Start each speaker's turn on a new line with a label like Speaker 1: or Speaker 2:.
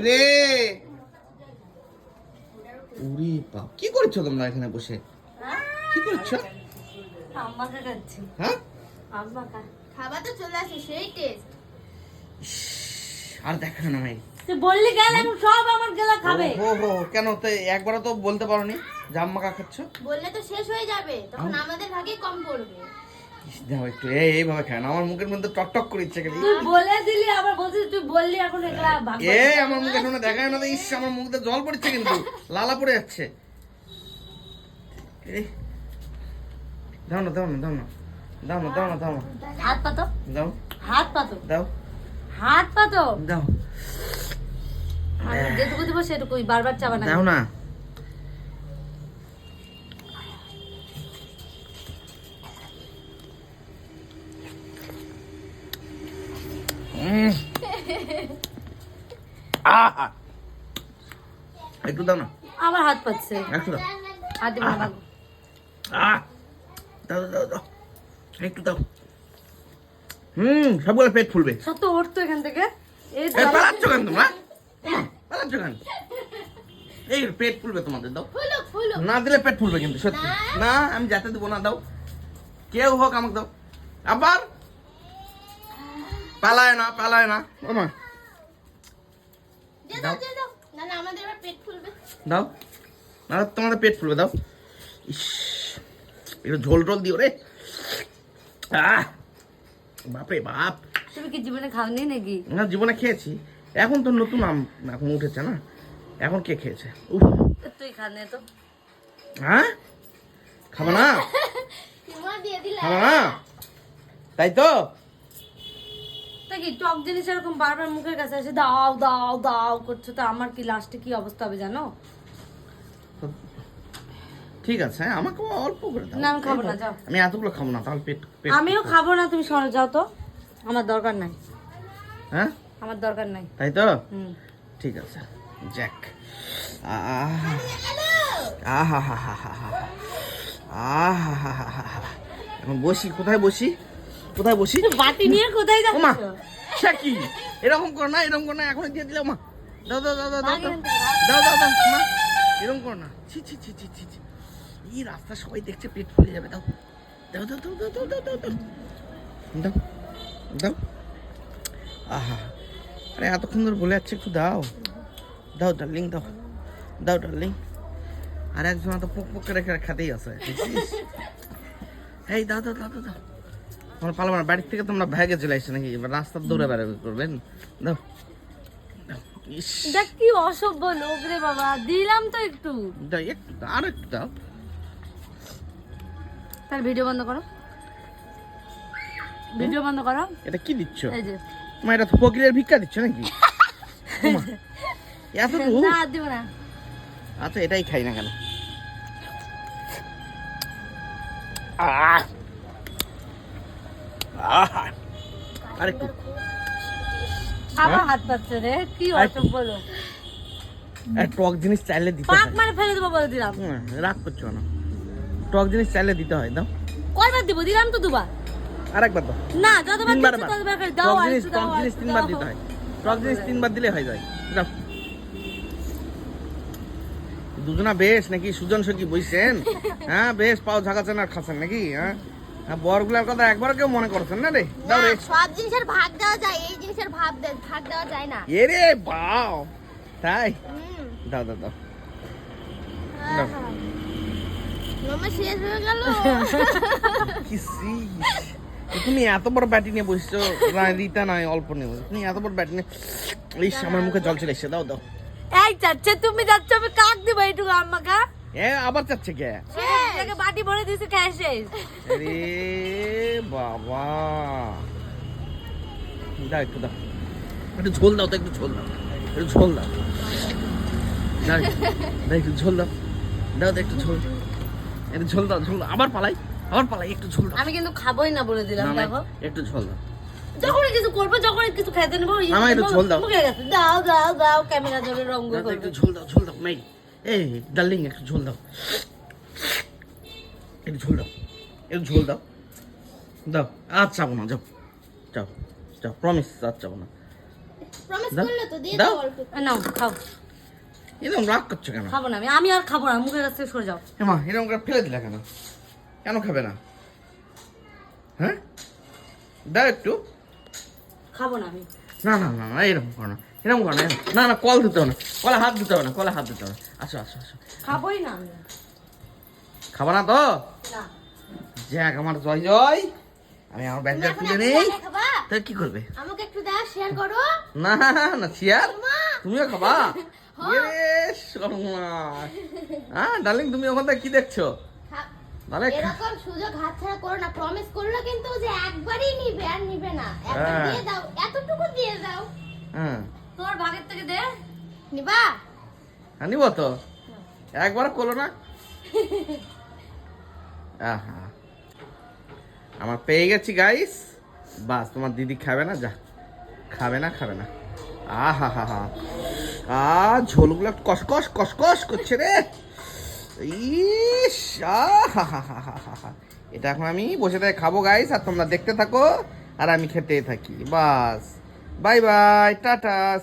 Speaker 1: রে। উরি বাপ। কি করছ তোমরা এখানে বসে? কি করছ?
Speaker 2: আম্মাকে খাচ্ছি।
Speaker 1: হ্যাঁ?
Speaker 3: খাবার তো চলে আসে সেই টেস্ট
Speaker 1: আর দেখানো না ভাই
Speaker 2: তুই বললি গেল এখন সব আমার গেলা খাবে
Speaker 1: ও হো কেন তো একবারও তো বলতে পারোনি জাম্মা কা খাচ্ছ
Speaker 3: বললে তো শেষ হয়ে যাবে তখন আমাদের ভাগে কম পড়বে
Speaker 1: দাও একটু এই এইভাবে খায় আমার মুখের মধ্যে টক টক করে ইচ্ছে
Speaker 2: তুই বলে দিলি আবার বলছিস তুই বললি এখন এগুলা
Speaker 1: এ আমার মুখে শুনে দেখায় না তো ইস আমার মুখ দিয়ে জল পড়ছে কিন্তু লালা পড়ে যাচ্ছে। দাও না দাও না দাও না দাও না দাও না দাও না।
Speaker 2: হাত পাতো।
Speaker 1: দাও।
Speaker 2: হাত পাতো।
Speaker 1: দাও।
Speaker 2: হাত পাতো।
Speaker 1: দাও।
Speaker 2: যেটুকু দিব সেটুকুই বারবার চাবা না।
Speaker 1: দাও না। একটু দাও না।
Speaker 2: আমার হাত পাচ্ছে।
Speaker 1: একটু দাও।
Speaker 2: হাত দিব না
Speaker 1: দাও দাও দাও একটু দাও। হুম সবগুলো পেট ফুলবে।
Speaker 2: সত্য উঠতো এখান থেকে। এই
Speaker 1: পালাচ্ছ কেন তোমরা? পালাচ্ছ কেন? এই পেট ফুলবে তোমাদের দাও। না দিলে পেট ফুলবে কিন্তু সত্যি। না আমি যেতে দেবো না দাও। কেউ হোক আমাকে দাও। আবার পালায় না পালায় না।
Speaker 3: দিয়ে দাও দাও না না আমাদের এবার পেট ফুলবে।
Speaker 1: দাও। না তোমাদের পেট ফুলবে দাও। ইস একটু ঝোল টোল দিও রে। আহ! বাপরে বাপ।
Speaker 2: তুমি কি জীবনে খাওনি নাকি?
Speaker 1: না জীবনে খেয়েছি। এখন তো নতুন আম এখন উঠেছে না। এখন কে খেয়েছে? উফ।
Speaker 2: তুই খানে তো।
Speaker 1: হ্যাঁ? খাব না? খাব না? তাই তো?
Speaker 2: তা কি টক জিনিস এরকম বারবার মুখের কাছে এসে দাও দাও দাও করছ তো আমার কি লাস্টে কি অবস্থা হবে জানো
Speaker 1: ঠিক আছে হ্যাঁ, আমাকে অল্প করে দাও
Speaker 2: না, আমি খাব না, যাও।
Speaker 1: আমি এতগুলো খাব না তাহলে পেট পেট
Speaker 2: আমিও খাব না তুমি সরে যাও তো আমার দরকার নাই
Speaker 1: হ্যাঁ
Speaker 2: আমার দরকার নাই
Speaker 1: তাই তো ঠিক আছে জ্যাক আহা আহা হা হা হা হা আহা হা হা হা হা এখন বসি কোথায় বসি কোথায় বসি
Speaker 2: বাটি নিয়ে কোথায়
Speaker 1: ওমা
Speaker 2: যাচ্ছ
Speaker 1: সে কি এরকম কর না এরকম কর না এখন দিয়ে দিলে মা দাও দাও দাও দাও দাও দাও। দাও দাও দাও মা এরকম কর না ছি ছি ছি ছি ছি ছি এই রাস্তা সবাই দেখছে পেট ফুলে যাবে দাও দাও দাও দাও দাও দাও দাও দাও দাও দাও আহা আরে এতক্ষণ ধরে বলে যাচ্ছে একটু দাও দাও ডার্লিং দাও দাও ডার্লিং আর একজন তো পুক পুক করে খেতেই আছে এই দাও দাও দাও দাও তোমরা পালাবো না বাড়ির থেকে তোমরা ভ্যাগে চলে আসছে নাকি? এবার রাস্তার দৌড়ে বেড়াবে করবেন? দাও।
Speaker 2: দেখ কি অসভ্য লোক রে বাবা। দিলাম তো একটু।
Speaker 1: দাও একটু আর একটু দাও।
Speaker 2: তার ভিডিও বন্ধ করো। ভিডিও বন্ধ করো।
Speaker 1: এটা কি দিচ্ছ?
Speaker 2: এই যে।
Speaker 1: মা এটা তো ফকিরের ভিক্ষা দিচ্ছ নাকি?
Speaker 2: না দিব না।
Speaker 1: আচ্ছা এটাই খাই না কেন? আহ! আহা! আরেকটু।
Speaker 2: আবার
Speaker 1: হ্যাঁ?
Speaker 2: হাত পাচ্ছে রে কি অসভ্য লোক
Speaker 1: টক জিনিস চাইলে দিতে
Speaker 2: পাক মারে ফেলে দেবো বলে দিলাম।
Speaker 1: রাগ করছ না টক জিনিস চাইলে দিতে হয় দাও।
Speaker 2: কয়বার দিব? দিলাম তো দুবার।
Speaker 1: আর দাও।
Speaker 2: না যতবার
Speaker 1: তিনবার
Speaker 2: দিচ্ছি ততবার খালি দাও আর
Speaker 1: জিনিস টক জিনিস তিনবার দিতে হয়। টক জিনিস তিনবার দিলে হয়ে যায়। দাও দুজনা বেশ নাকি? সুজন সখী বইছেন? হ্যাঁ বেশ পাও ঝাঁকাছেন আর খাচ্ছেন নাকি? হ্যাঁ? বরগুলার কথা একবার কেউ মনে করছেন না রে? দাও রে।
Speaker 3: সব জিনিসের ভাগ দেওয়া যায় এই জিনিসের ভাগ ভাগ দেওয়া যায় না।
Speaker 1: এ রে বাও তাই? দাও দাও দাও।
Speaker 3: শেষ হয়ে গেল।
Speaker 1: কি তুমি এত বড় ব্যাটি নিয়ে বসছো না, রিতা নয় অল্প নিয়ে বসছো। তুমি এত বড় ব্যাটি নিয়ে এই আমার মুখে জল চলে এসছে দাও দাও।
Speaker 2: এই চাচ্ছে তুমি যাচ্ছ আমি কাক দিব এইটুকু আম্মাকা?
Speaker 1: এ আবার চাচ্ছে কে?
Speaker 2: এটাকে বাটি ভরে দিয়েছে খেয়ে শেষ।
Speaker 1: আরে বাবা। দাও একটু দাও। একটু ঝোল দাও তো একটু ঝোল দাও। একটু ঝোল দাও। দাও একটু। ঝোল দাও। দাও তো একটু ঝোল। একটু ঝোল দাও ঝোল। আবার পালাই আবার পালাই একটু ঝোল দাও।
Speaker 2: আমি কিন্তু খাবোই না বলে দিলাম দেখো।
Speaker 1: একটু ঝোল দাও।
Speaker 2: যখনই কিছু করব যখনই কিছু খেতে নেব
Speaker 1: আমার একটু ঝোল দাও।
Speaker 2: দাও দাও দাও ক্যামেরা ধরে রঙ করবে।
Speaker 1: একটু ঝোল দাও ঝোল দাও। মেই এই ডার্লিং একটু ঝোল দাও। একটু ঝোল দাও। একটু ঝোল দাও। দাও আর চাবো না যাও। যাও যাও প্রমিস আর চাবো না। দাও,
Speaker 2: নাও খাও।
Speaker 1: এরকম রাগ করছ কেন?
Speaker 2: খাব না আমি আমি আর খাব না মুখের কাছ থেকে সরে যাও।
Speaker 1: হেমা এরকম করে ফেলে দিলা কেন? কেন খাবে না? হ্যাঁ? দাও একটু।
Speaker 2: খাব না আমি।
Speaker 1: না না না না এরকম করো না এরকম করো না না না কল দিতে হবে না কলে হাত দিতে হবে না কলে হাত দিতে হবে না। আসো আসো আসো।
Speaker 2: খাবোই না আমি।
Speaker 1: খাব না তো? যাক আমার জয় জয়। আমি আমার ব্যাগটা খুলে নেই।
Speaker 3: জায়গায় খাবা?
Speaker 1: তা কি করবে?
Speaker 3: আমাকে একটু দাও শেয়ার করো।
Speaker 1: না না চেয়ার
Speaker 3: মা
Speaker 1: তুমিও খাবা? হ্যাঁ। ডার্লিং তুমি ওখান থেকে কি দেখছ? তাহলে
Speaker 3: এরকম সুযোগ হাতছাড়া করো না। প্রমিস করল কিন্তু যে একবারই নিবে আর নিবে না। একবার
Speaker 1: হ্যাঁ।
Speaker 3: দিয়ে দাও এতটুকু দিয়ে দাও।
Speaker 1: হ্যাঁ।
Speaker 2: তোমার ভাগের থেকে দে।
Speaker 3: নিবা?
Speaker 1: হ্যাঁ নিব তো। একবার করল না? আহা। আমার পেয়ে গেছি গাইস বাস, তোমার দিদি খাবে না? যা। খাবে না খাবে না। আহা হা হা আ ঝোলগুলো কসকস কসকস করছে রে। ইস আহা হা হা হা হা এটা এখন আমি বসে থেকে খাব গাইস আর তোমরা দেখতে থাকো। আর আমি খেতে থাকি। বাস। Bye bye, tata.